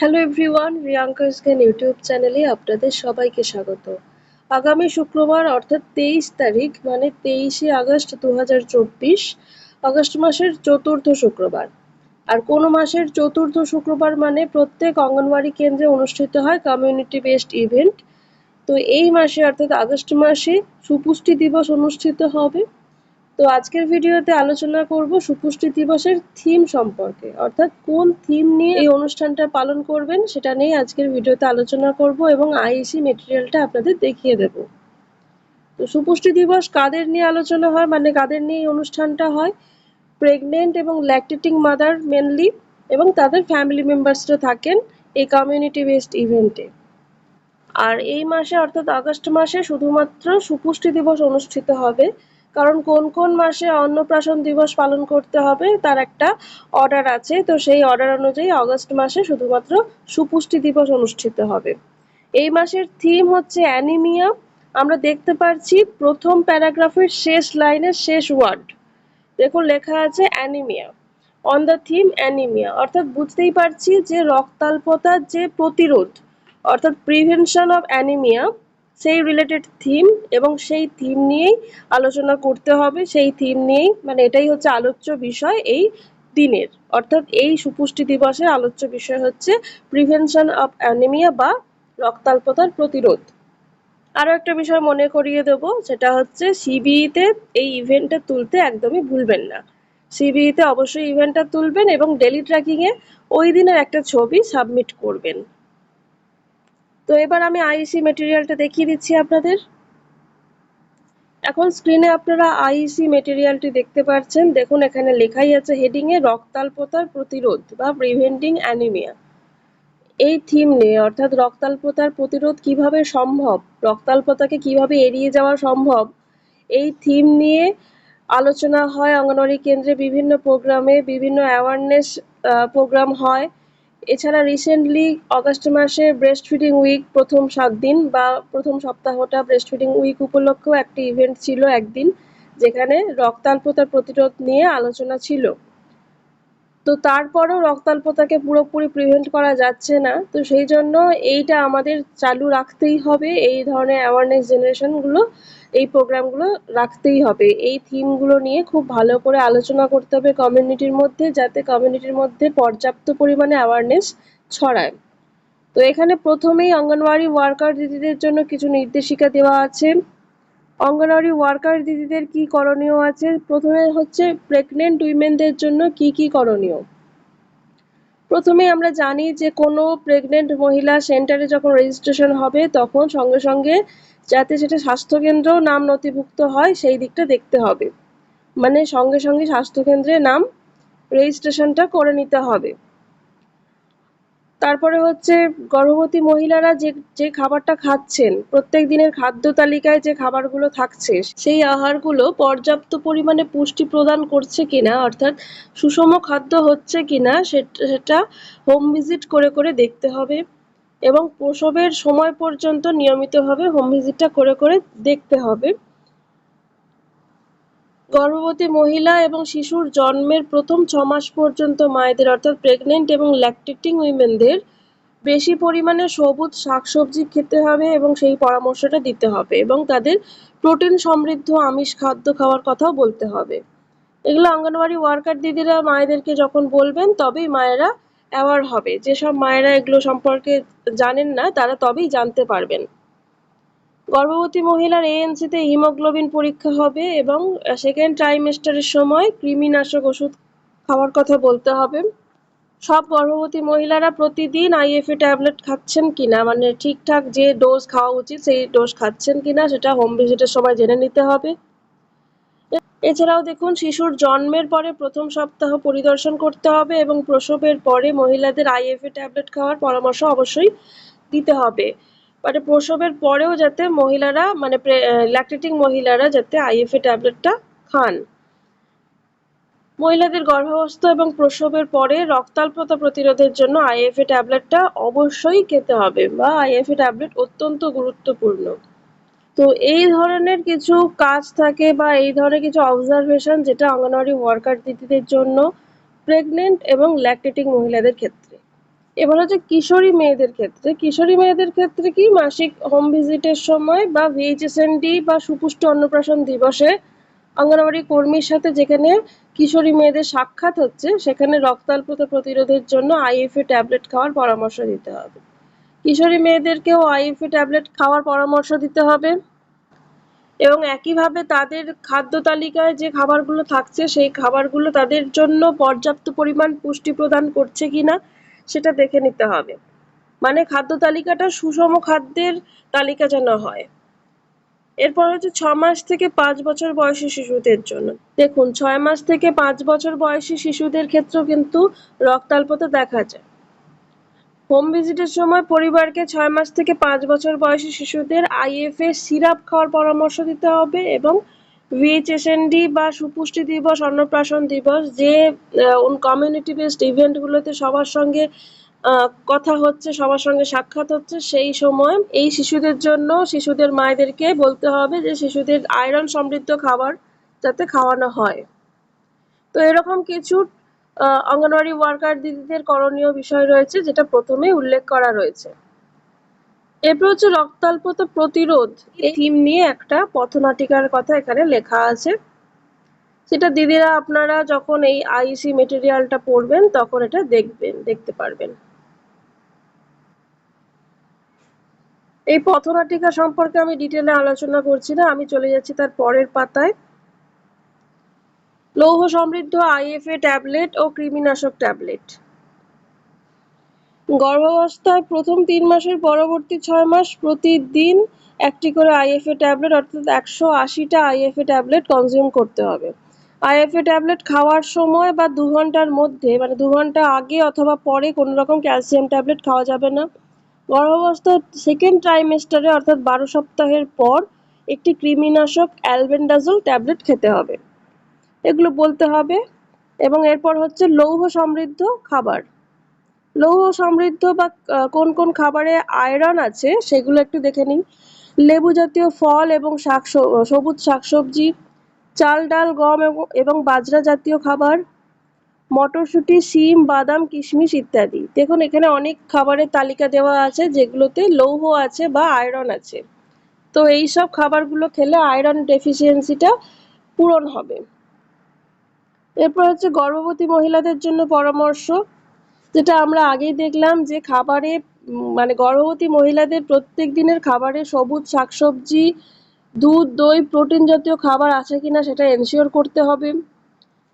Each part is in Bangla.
হ্যালো এভরিওয়ান রিয়াঙ্কা স্ক্যান ইউটিউব চ্যানেলে আপনাদের সবাইকে স্বাগত। আগামী শুক্রবার, অর্থাৎ তেইশ তারিখ মানে তেইশে আগস্ট দুহাজার চব্বিশ, আগস্ট মাসের চতুর্থ শুক্রবার। আর কোন মাসের চতুর্থ শুক্রবার মানে প্রত্যেক অঙ্গনওয়াড়ি কেন্দ্রে অনুষ্ঠিত হয় কমিউনিটি বেসড ইভেন্ট তো এই মাসে, অর্থাৎ আগস্ট মাসে সুপুষ্টি দিবস অনুষ্ঠিত হবে। তো আজকের ভিডিওতে আলোচনা করব সুপুষ্টি দিবসের থিম সম্পর্কে। অর্থাৎ কোন থিম নিয়ে এই অনুষ্ঠানটা পালন করবেন সেটা নিয়ে আজকের ভিডিওতে আলোচনা করব এবং আইসি মেটেরিয়ালটা আপনাদের দেখিয়ে দেব। তো সুপুষ্টি দিবস কাদের নিয়ে আলোচনা হয়? মানে কাদের নিয়ে এই অনুষ্ঠানটা হয়? প্রেগনেন্ট এবং ল্যাকটেটিং মাদার মেনলি এবং তাদের ফ্যামিলি মেম্বার্সরা থাকেন এই কমিউনিটি বেসড ইভেন্টে আর এই মাসে, অর্থাৎ আগস্ট মাসে শুধুমাত্র সুপুষ্টি দিবস অনুষ্ঠিত হবে। কারণ কোন কোন মাসে অন্নপ্রাশন দিবস পালন করতে হবে তার একটা অর্ডার আছে। তো সেই অর্ডার অনুযায়ী অগস্ট মাসে শুধুমাত্র সুপুষ্টি দিবস অনুষ্ঠিত হবে। এই মাসের থিম হচ্ছে অ্যানিমিয়া আমরা দেখতে পাচ্ছি প্রথম প্যারাগ্রাফের শেষ লাইনের শেষ ওয়ার্ড দেখুন লেখা আছে anaemia on the theme anaemia অর্থাৎ বুঝতেই পারছি যে রক্তাল্পতার যে প্রতিরোধ, অর্থাৎ প্রিভেনশন অফ অ্যানিমিয়া সেই রিলেটেড থিম এবং সেই থিম নিয়েই আলোচনা করতে হবে, সেই থিম নিয়েই মানে এটাই হচ্ছে আলোচ্য বিষয় এই দিনের। অর্থাৎ এই সুপুষ্টি দিবসের আলোচ্য বিষয় হচ্ছে প্রিভেনশন অফ অ্যানিমিয়া বা রক্তাল্পতার প্রতিরোধ। আরও একটা বিষয় মনে করিয়ে দেব, সেটা হচ্ছে সিবিইতে এই ইভেন্টটা তুলতে একদমই ভুলবেন না। সিবিইতে অবশ্যই ইভেন্টটা তুলবেন এবং ডেলি ট্র্যাকিংয়ে ওই দিনের একটা ছবি সাবমিট করবেন। তো এবার আমি আইসি মেটেরিয়ালটা দেখিয়ে দিচ্ছি আপনাদের। এখন স্ক্রিনে আপনারা আইসি মেটেরিয়ালটি দেখতে পাচ্ছেন দেখুন, এখানে লেখাই আছে হেডিংয়ে রক্তাল্পতার প্রতিরোধ বা প্রিভেন্টিং অ্যানিমিয়া এই থিম নিয়ে, অর্থাৎ রক্তাল্পতার প্রতিরোধ কীভাবে সম্ভব রক্তাল্পতাকে কীভাবে এড়িয়ে যাওয়া সম্ভব, এই থিম নিয়ে আলোচনা হয় অঙ্গনওয়াড়ি কেন্দ্রে বিভিন্ন প্রোগ্রামে বিভিন্ন অ্যাওয়ারনেস প্রোগ্রাম হয়। এছাড়া রিসেন্টলি অগাস্ট মাসে ব্রেস্ট ফিডিং উইক প্রথম সাত দিন বা প্রথম সপ্তাহটা ব্রেস্ট ফিডিং উইক উপলক্ষেও একটি ইভেন্ট ছিল একদিন, যেখানে রক্তাল্পতার প্রতিরোধ নিয়ে আলোচনা ছিল। তো তারপরেও রক্তাল্পতাকে পুরোপুরি প্রিভেন্ট করা যাচ্ছে না। তো সেই জন্য এইটা আমাদের চালু রাখতেই হবে। এই ধরনের অ্যাওয়ারনেস জেনারেশনগুলো এই প্রোগ্রামগুলো রাখতেই হবে। এই থিমগুলো নিয়ে খুব ভালো করে আলোচনা করতে হবে কমিউনিটির মধ্যে, যাতে কমিউনিটির মধ্যে পর্যাপ্ত পরিমাণে অ্যাওয়ারনেস ছড়ায়। তো এখানে প্রথমেই অঙ্গনওয়াড়ি ওয়ার্কার দিদিদের জন্য কিছু নির্দেশিকা দেওয়া আছে। অঙ্গনওয়াড়ি ওয়ার্কার দিদিদের কি করণীয় আছে? প্রথমে হচ্ছে প্রেগনেন্ট উইমেনদের জন্য কি কি করণীয়? প্রথমে আমরা জানি যে কোনো প্রেগনেন্ট মহিলা সেন্টারে যখন রেজিস্ট্রেশন হবে, তখন সঙ্গে সঙ্গে যাতে সেটা স্বাস্থ্যকেন্দ্রও নাম নথিভুক্ত হয়, সেই দিকটা দেখতে হবে। মানে সঙ্গে সঙ্গে স্বাস্থ্যকেন্দ্রে নাম রেজিস্ট্রেশনটা করে নিতে হবে। তারপরে হচ্ছে গর্ভবতী মহিলারা যে যে খাবারটা খাচ্ছেন, প্রত্যেক দিনের খাদ্য তালিকায় যে খাবারগুলো থাকছে, সেই আহারগুলো পর্যাপ্ত পরিমাণে পুষ্টি প্রদান করছে কিনা, অর্থাৎ সুষম খাদ্য হচ্ছে কিনা, সেটা হোম ভিজিট করে করে দেখতে হবে এবং প্রসবের সময় পর্যন্ত নিয়মিতভাবে হোম ভিজিটটা করে করে দেখতে হবে। গর্ভবতী মহিলা এবং শিশুর জন্মের প্রথম ছ মাস পর্যন্ত মায়েদের, অর্থাৎ প্রেগনেন্ট এবং ল্যাকটেটিং উইমেনদের বেশি পরিমাণে সবুজ শাকসবজি খেতে হবে এবং সেই পরামর্শটা দিতে হবে এবং তাদের প্রোটিন সমৃদ্ধ আমিষ খাদ্য খাওয়ার কথাও বলতে হবে। এগুলো অঙ্গনওয়াড়ি ওয়ার্কার দিদিরা মায়েদেরকে যখন বলবেন, তবেই মায়েরা অ্যাওয়ার হবে। যেসব মায়েরা এগুলো সম্পর্কে জানেন না, তারা তবেই জানতে পারবেন। গর্ভবতী মহিলার এএনসিতে হিমোগ্লোবিন পরীক্ষা হবে এবং সেকেন্ড ট্রাইমেস্টারের সময় কৃমিনাশক ওষুধ খাওয়ার কথা বলতে হবে। সব গর্ভবতী মহিলারা প্রতিদিন আইএফএ ট্যাবলেট খাচ্ছেন কিনা মানে ঠিকঠাক যে ডোজ খাওয়া উচিত সেই ডোজ খাচ্ছেন কিনা, সেটা হোম ভিজিটের সময় জেনে নিতে হবে। এছাড়াও দেখুন, শিশুর জন্মের পরে প্রথম সপ্তাহ পরিদর্শন করতে হবে এবং প্রসবের পরে মহিলাদের আইএফএ ট্যাবলেট খাওয়ার পরামর্শ অবশ্যই দিতে হবে। মানে প্রসবের পরেও যাতে মহিলারা মানে ল্যাকটেটিং মহিলারা যাতে আইএফএ ট্যাবলেটটা খান। মহিলাদের গর্ভাবস্থা এবং প্রসবের পরে রক্তাল্পতা প্রতিরোধের জন্য আইএফএ ট্যাবলেটটা অবশ্যই খেতে হবে বা আইএফএ ট্যাবলেট অত্যন্ত গুরুত্বপূর্ণ। তো এই ধরনের কিছু কাজ থাকে বা এই ধরনের কিছু অবজারভেশন যেটা অঙ্গনওয়াড়ি ওয়ার্কার দিদিদের জন্য প্রেগনেন্ট এবং ল্যাকটেটিং মহিলাদের ক্ষেত্রে। এবার হচ্ছে কিশোরী মেয়েদের ক্ষেত্রে, কিশোরী মেয়েদের ক্ষেত্রে কি মাসিক হোম ভিজিটের সময় বা ভিএইচএসএনডি বা সুপুষ্ট অন্নপ্রাশন দিবসে অঙ্গনওয়াড়ি কর্মীর সাথে যেখানে কিশোরী মেয়েদের সাক্ষাৎ হচ্ছে, সেখানে রক্তাল্পতা প্রতিরোধের জন্য আইএফএ ট্যাবলেট খাওয়ার পরামর্শ দিতে হবে। কিশোরী মেয়েদেরকেও আইএফএ ট্যাবলেট খাওয়ার পরামর্শ দিতে হবে এবং একইভাবে তাদের খাদ্য তালিকায় যে খাবারগুলো থাকছে, সেই খাবারগুলো তাদের জন্য পর্যাপ্ত পরিমাণ পুষ্টি প্রদান করছে কিনা সেটা দেখে নিতে হবে। মানে খাদ্য তালিকাটা সুষম খাদ্যের তালিকা যেন হয়। এরপর হচ্ছে ছ মাস থেকে পাঁচ বছর বয়সী শিশুদের জন্য। দেখুন ছয় মাস থেকে পাঁচ বছর বয়সী শিশুদের ক্ষেত্রেও কিন্তু রক্তাল্পতা দেখা যায়। হোম ভিজিটের সময় পরিবারকে ছয় মাস থেকে পাঁচ বছর বয়সী শিশুদের আইএফএ সিরাপ খাওয়ার পরামর্শ দিতে হবে এবং ভিএইচএসএনডি বা সুপুষ্টি দিবস, অন্নপ্রাশন দিবস, যে কমিউনিটি বেসড ইভেন্টগুলোতে সবার সঙ্গে কথা হচ্ছে, সবার সঙ্গে সাক্ষাৎ হচ্ছে, সেই সময় এই শিশুদের জন্য শিশুদের মায়েদেরকে বলতে হবে যে, শিশুদের আয়রন সমৃদ্ধ খাবার যাতে খাওয়ানো হয়। তো এরকম কিছু অঙ্গনওয়াড়ি ওয়ার্কার দিদিদের করণীয় বিষয় রয়েছে, যেটা প্রথমেই উল্লেখ করা রয়েছে। এরপর হচ্ছে রক্তাল্পতা প্রতিরোধ। এই থিম নিয়ে একটা পথনাটিকার কথা এখানে লেখা আছে। সেটা দিদিরা, আপনারা যখন এই আইসি মেটেরিয়ালটা পড়বেন, তখন এটা দেখবেন, দেখতে পারবেন। এই পথনাটিকা সম্পর্কে আমি ডিটেলে আলোচনা করছি না, আমি চলে যাচ্ছি তার পরের পাতায়। লৌহ সমৃদ্ধ আইএফএ ট্যাবলেট ও কৃমিনাশক ট্যাবলেট গর্ভাবস্থায় প্রথম তিন মাসের পরবর্তী ছয় মাস প্রতিদিন একটি করে আইএফএ ট্যাবলেট, অর্থাৎ একশো আশিটা আইএফএ ট্যাবলেট কনজিউম করতে হবে। আইএফএ ট্যাবলেট খাওয়ার সময় বা দু ঘণ্টার মধ্যে মানে দু ঘণ্টা আগে অথবা পরে কোনো রকম ক্যালসিয়াম ট্যাবলেট খাওয়া যাবে না। গর্ভাবস্থার সেকেন্ড ট্রাইমেস্টারে অর্থাৎ বারো সপ্তাহের পর, একটি কৃমিনাশক অ্যালবেন্ডাজল ট্যাবলেট খেতে হবে। এগুলো বলতে হবে। এবং এরপর হচ্ছে লৌহ সমৃদ্ধ খাবার। লৌহ সমৃদ্ধ বা কোন কোন খাবারে আয়রন আছে সেগুলো একটু দেখে নিই। লেবু জাতীয় ফল এবং শাক সবুজ শাকসবজি, চাল, ডাল, গম এবং- বাজরা জাতীয় খাবার, মটরশুঁটি, শিম, বাদাম, কিশমিশ ইত্যাদি। দেখুন, এখানে অনেক খাবারের তালিকা দেওয়া আছে যেগুলোতে লৌহ আছে বা আয়রন আছে। তো এই সব খাবারগুলো খেলে আয়রন ডেফিসিয়েন্সিটা পূরণ হবে। এরপর হচ্ছে গর্ভবতী মহিলাদের জন্য পরামর্শ। যেটা আমরা আগেই দেখলাম যে খাবারে মানে গর্ভবতী মহিলাদের প্রত্যেক দিনের খাবারে সবুজ শাকসবজি, দুধ, দই, প্রোটিন জাতীয় খাবার আছে কিনা সেটা এনশিওর করতে হবে।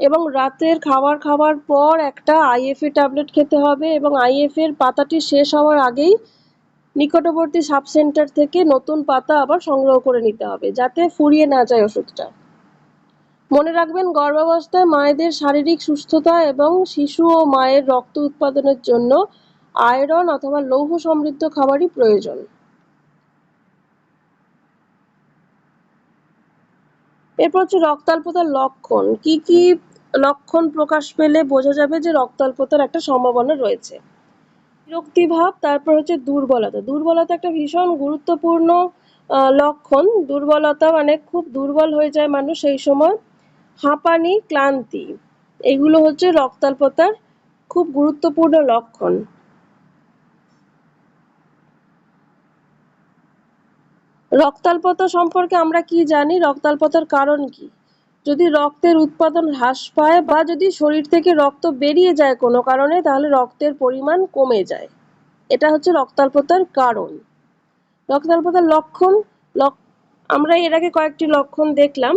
এবং রাতের খাবার খাওয়ার পর একটা আইএফএ ট্যাবলেট খেতে হবে এবং আইএফ এর পাতাটি শেষ হওয়ার আগেই নিকটবর্তী সাব সেন্টার থেকে নতুন পাতা আবার সংগ্রহ করে নিতে হবে, যাতে ফুরিয়ে না যায় ওষুধটা। মনে রাখবেন, গর্ভাবস্থায় মায়েদের শারীরিক সুস্থতা এবং শিশু ও মায়ের রক্ত উৎপাদনের জন্য আয়রন অথবা লৌহ সমৃদ্ধ খাবারই প্রয়োজন। এরপর হচ্ছে রক্তাল্পতার লক্ষণ। কি কি লক্ষণ প্রকাশ পেলে বোঝা যাবে যে রক্তাল্পতার একটা সম্ভাবনা রয়েছে। বিরক্তিভাব, তারপর হচ্ছে দুর্বলতা। দুর্বলতা একটা ভীষণ গুরুত্বপূর্ণ লক্ষণ। দুর্বলতা মানে খুব দুর্বল হয়ে যায় মানুষ সেই সময়। হাঁপানি, ক্লান্তি, এগুলো হচ্ছে রক্তাল্পতার খুব গুরুত্বপূর্ণ লক্ষণ। রক্তাল্পতা সম্পর্কে আমরা কি জানি? রক্তাল্পতার কারণ কি? যদি রক্তের উৎপাদন হ্রাস পায় বা যদি শরীর থেকে রক্ত বেরিয়ে যায় কোনো কারণে, তাহলে রক্তের পরিমাণ কমে যায়। এটা হচ্ছে রক্তাল্পতার কারণ। রক্তাল্পতার লক্ষণ লক- আমরা এর আগে কয়েকটি লক্ষণ দেখলাম।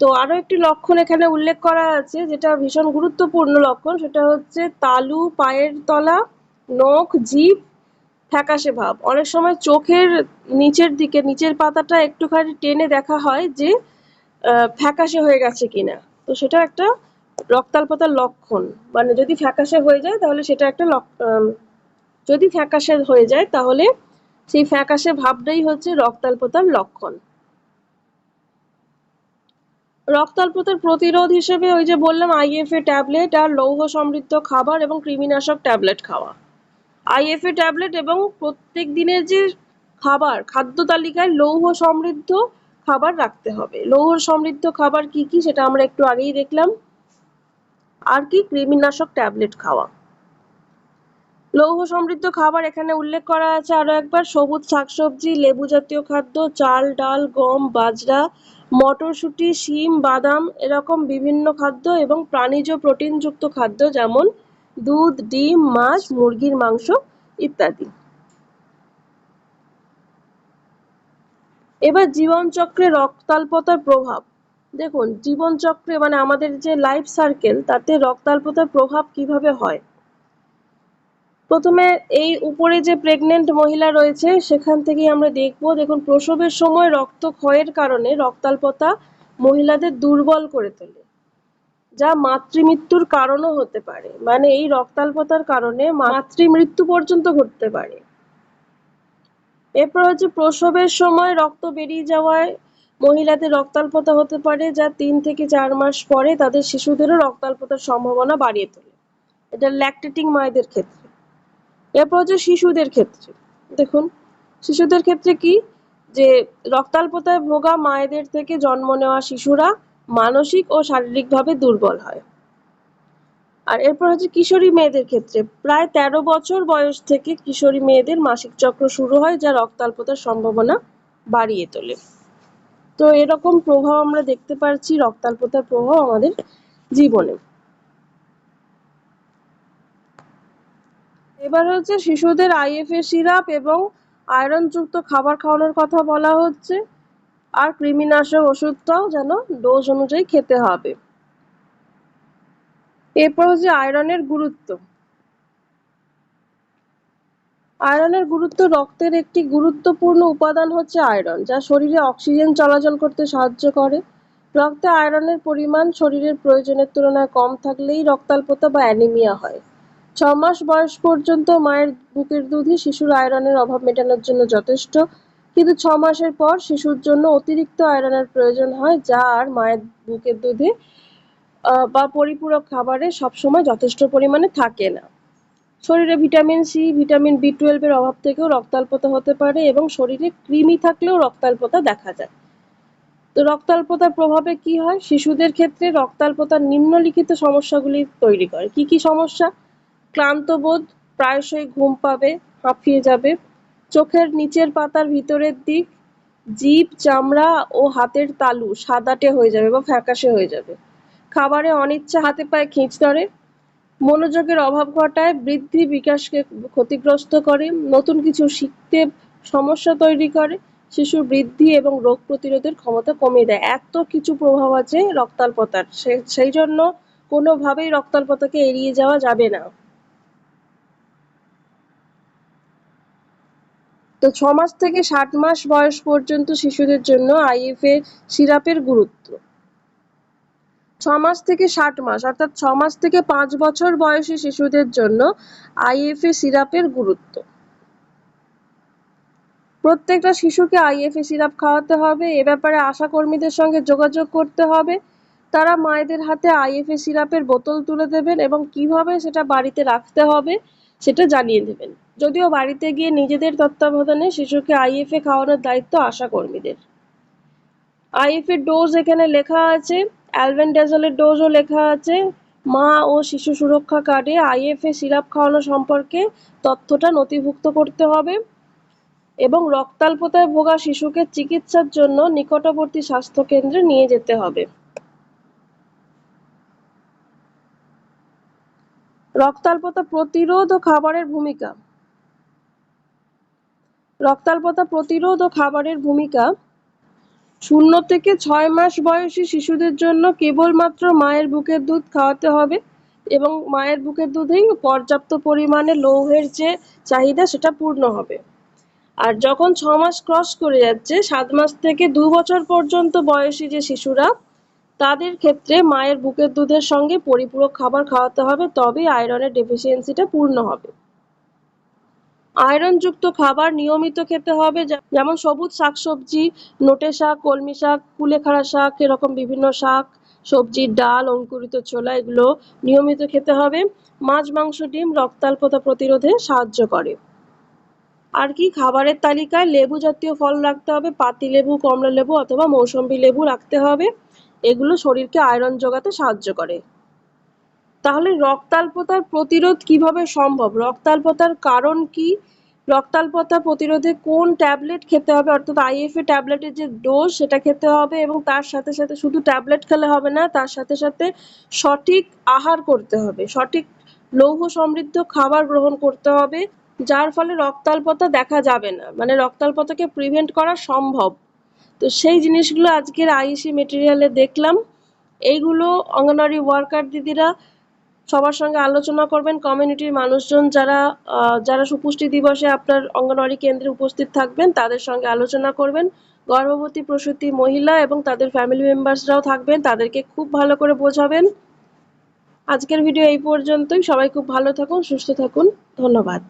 তো আরও একটি লক্ষণ এখানে উল্লেখ করা আছে, যেটা ভীষণ গুরুত্বপূর্ণ লক্ষণ, সেটা হচ্ছে তালু, পায়ের তলা, নখ, জিভ, ফ্যাকাশে ভাব। অনেক সময় চোখের নিচের দিকে, নিচের পাতাটা একটুখানি টেনে দেখা হয় যে ফ্যাকাশে হয়ে গেছে কিনা। তো সেটা একটা রক্তাল্পতার লক্ষণ। মানে যদি ফ্যাকাশে হয়ে যায়, তাহলে সেটা একটা যদি ফ্যাকাশে হয়ে যায়, তাহলে সেই ফ্যাকাশে ভাবটাই হচ্ছে রক্তাল্পতার লক্ষণ। রক্তাল্পতার প্রতিরোধ হিসেবে ওই যে বললাম আইএফএ ট্যাবলেট আর লৌহ সমৃদ্ধ খাবার এবং কৃমিনাশক ট্যাবলেট খাওয়া। আইএফএ ট্যাবলেট এবং প্রত্যেক দিনের যে খাবার, খাদ্য তালিকায় লৌহ সমৃদ্ধ খাবার রাখতে হবে। লৌহ সমৃদ্ধ খাবার কি কি সেটা আমরা একটু আগেই দেখলাম। আর কি? কৃমিনাশক ট্যাবলেট খাওয়া। লৌহ সমৃদ্ধ খাবার এখানে উল্লেখ করা আছে আরও একবার। সবুজ শাকসবজি লেবু জাতীয় খাদ্য, চাল, ডাল, গম, বাজরা মটরশুঁটি, শিম, বাদাম এরকম বিভিন্ন খাদ্য এবং প্রাণীজ প্রোটিনযুক্ত খাদ্য যেমন দুধ, ডিম, মাছ, মুরগির মাংস ইত্যাদি। এবার জীবনচক্রে রক্তাল্পতার প্রভাব। দেখুন, জীবনচক্রে মানে আমাদের যে লাইফ সার্কেল তাতে রক্তাল্পতার প্রভাব কীভাবে হয়? প্রথমে এই উপরে যে প্রেগনেন্ট মহিলা রয়েছে, সেখান থেকেই আমরা দেখব, দেখুন, প্রসবের সময় রক্তক্ষয়ের কারণে রক্তাল্পতা মহিলাদের দুর্বল করে তোলে, যা মাতৃমৃত্যুর কারণও হতে পারে। মানে এই রক্তাল্পতার কারণে মাতৃমৃত্যু পর্যন্ত ঘটতে পারে। এরপর হচ্ছে প্রসবের সময় রক্ত বেরিয়ে যাওয়ায় মহিলাদের রক্তাল্পতা হতে পারে, যা তিন থেকে চার মাস পরে তাদের শিশুদেরও রক্তাল্পতার সম্ভাবনা বাড়িয়ে তোলে। এটা ল্যাকটেটিং মায়েদের ক্ষেত্রে। এরপর হচ্ছে শিশুদের ক্ষেত্রে। দেখুন, শিশুদের ক্ষেত্রে কি? যে রক্তাল্পতায় ভোগা মায়েদের থেকে জন্ম নেওয়া শিশুরা মানসিক ও শারীরিকভাবে দুর্বল হয়। আর এরপর হচ্ছে কিশোরী মেয়েদের ক্ষেত্রে। প্রায় তেরো বছর বয়স থেকে কিশোরী মেয়েদের মাসিক চক্র শুরু হয়, যা রক্তাল্পতার সম্ভাবনা বাড়িয়ে তোলে। তো এরকম প্রভাব আমরা দেখতে পাচ্ছি রক্তাল্পতার প্রভাব আমাদের জীবনে। এবার হচ্ছে শিশুদের আইএফএ সিরাপ এবং আয়রনযুক্ত খাবার খাওয়ানোর কথা বলা হচ্ছে। আর কৃমিনাশক ওষুধটাও যেন ডোজ অনুযায়ী খেতে হবে। এরপর হচ্ছে আয়রনের গুরুত্ব। আয়রনের গুরুত্ব রক্তের একটি গুরুত্বপূর্ণ উপাদান হচ্ছে আয়রন, যা শরীরে অক্সিজেন চলাচল করতে সাহায্য করে। রক্তে আয়রনের পরিমাণ শরীরের প্রয়োজনের তুলনায় কম থাকলেই রক্তাল্পতা বা অ্যানিমিয়া হয়। ছ মাস বয়স পর্যন্ত মায়ের বুকের দুধই শিশুর আয়রনের অভাব মেটানোর জন্য যথেষ্ট। কিন্তু ছ মাসের পর শিশুর জন্য অতিরিক্ত আয়রনের প্রয়োজন হয়, যা আর মায়ের বুকের দুধে বা পরিপূরক খাবারে সবসময় যথেষ্ট পরিমাণে থাকে না। শরীরে ভিটামিন সি, ভিটামিন বি টুয়েলভের অভাব থেকেও রক্তাল্পতা হতে পারে এবং শরীরে কৃমি থাকলেও রক্তাল্পতা দেখা যায়। তো রক্তাল্পতার প্রভাবে কি হয়? শিশুদের ক্ষেত্রে রক্তাল্পতার নিম্নলিখিত সমস্যাগুলি তৈরি করে। কি কি সমস্যা? ক্লান্ত বোধ প্রায়শই ঘুম পাবে, হাঁফিয়ে যাবে। চোখের নিচের পাতার ভিতরের দিক, জিভ, চামড়া ও হাতের তালু সাদাটে হয়ে যাবে বা ফ্যাকাশে হয়ে যাবে। খাবারে অনিচ্ছা হাতে পায়ে খিঁচ ধরে। মনোযোগের অভাব ঘটায় বৃদ্ধি বিকাশকে ক্ষতিগ্রস্ত করে। নতুন কিছু শিখতে সমস্যা তৈরি করে। শিশুর বৃদ্ধি এবং রোগ প্রতিরোধের ক্ষমতা কমিয়ে দেয়। এত কিছু প্রভাব আছে রক্তাল্পতার। সেই জন্য কোনোভাবেই রক্তাল্পতাকে এড়িয়ে যাওয়া যাবে না। তো ছ মাস থেকে ষাট মাস বয়স পর্যন্ত শিশুদের জন্য আইএফএ সিরাপের গুরুত্ব। ছ মাস থেকে ষাট মাস, অর্থাৎ ছ মাস থেকে পাঁচ বছর বয়সী শিশুদের জন্য আইএফএ সিরাপের গুরুত্ব। প্রত্যেকটা শিশুকে আইএফএ সিরাপ খাওয়াতে হবে, এ ব্যাপারে আশা কর্মীদের সঙ্গে যোগাযোগ করতে হবে। তারা মায়েদের হাতে আইএফএ সিরাপের বোতল তুলে দেবেন এবং কীভাবে সেটা বাড়িতে রাখতে হবে সেটা জানিয়ে দেবেন। যদিও বাড়িতে গিয়ে নিজেদের তত্ত্বাবধানে শিশুকে আইএফএ খাওয়ানোর দায়িত্ব আশা কর্মীদের আইএফএ ডোজ এখানে লেখা আছে অ্যালবেন্ডাজলের ডোজও লেখা আছে। মা ও শিশু সুরক্ষা কার্ডে আইএফএ সিরাপ খাওয়ানো সম্পর্কে তথ্যটা নথিভুক্ত করতে হবে এবং রক্তাল্পতায় ভোগা শিশুকে চিকিৎসার জন্য নিকটবর্তী স্বাস্থ্য কেন্দ্রে নিয়ে যেতে হবে। রক্তাল্পতা প্রতিরোধ ও খাবারের ভূমিকা। রক্তাল্পতা প্রতিরোধ ও খাবারের ভূমিকা। শূন্য থেকে ছয় মাস বয়সী শিশুদের জন্য কেবলমাত্র মায়ের বুকের দুধ খাওয়াতে হবে এবং মায়ের বুকের দুধেই পর্যাপ্ত পরিমাণে লৌহের যে চাহিদা, সেটা পূর্ণ হবে। আর যখন ছ মাস ক্রস করে যাচ্ছে, সাত মাস থেকে দু বছর পর্যন্ত বয়সী যে শিশুরা, তাদের ক্ষেত্রে মায়ের বুকের দুধের সঙ্গে পরিপূরক খাবার খাওয়াতে হবে, তবেই আয়রনের ডেফিসিয়েন্সিটা পূর্ণ হবে। আয়রনযুক্ত খাবার নিয়মিত খেতে হবে যেমন সবুজ শাকসবজি, নোটে শাক, কলমি শাক, কুলেখাড়া শাক, এরকম বিভিন্ন শাক, সবজি, ডাল, অঙ্কুরিত ছোলা, এগুলো নিয়মিত খেতে হবে। মাছ, মাংস, ডিম রক্তাল্পতা প্রতিরোধে সাহায্য করে। আর কি, খাবারের তালিকায় লেবু জাতীয় ফল রাখতে হবে, পাতি লেবু, কমলা লেবু অথবা মৌসম্বি লেবু রাখতে হবে। এগুলো শরীরকে আয়রন যোগাতে সাহায্য করে। তাহলে রক্তাল্পতার প্রতিরোধ কীভাবে সম্ভব? রক্তাল্পতার কারণ কি? রক্তাল্পতা প্রতিরোধে কোন ট্যাবলেট খেতে হবে? অর্থাৎ আইএফএ ট্যাবলেটের যে ডোজ, সেটা খেতে হবে এবং তার সাথে সাথে শুধু ট্যাবলেট খেলে হবে না, তার সাথে সাথে সঠিক আহার করতে হবে। সঠিক লৌহ সমৃদ্ধ খাবার গ্রহণ করতে হবে, যার ফলে রক্তাল্পতা দেখা যাবে না। মানে রক্তাল্পতাকে প্রিভেন্ট করা সম্ভব। তো সেই জিনিসগুলো আজকের আইসি মেটেরিয়ালে দেখলাম। এইগুলো অঙ্গনওয়াড়ি ওয়ার্কার দিদিরা সবার সঙ্গে আলোচনা করবেন কমিউনিটির মানুষজন যারা যারা সুপুষ্টি দিবসে আপনার অঙ্গনওয়াড়ি কেন্দ্রে উপস্থিত থাকবেন, তাদের সঙ্গে আলোচনা করবেন। গর্ভবতী প্রসূতি মহিলা এবং তাদের ফ্যামিলি মেম্বার্সরাও থাকবেন, তাদেরকে খুব ভালো করে বোঝাবেন। আজকের ভিডিও এই পর্যন্তই। সবাই খুব ভালো থাকুন, সুস্থ থাকুন। ধন্যবাদ।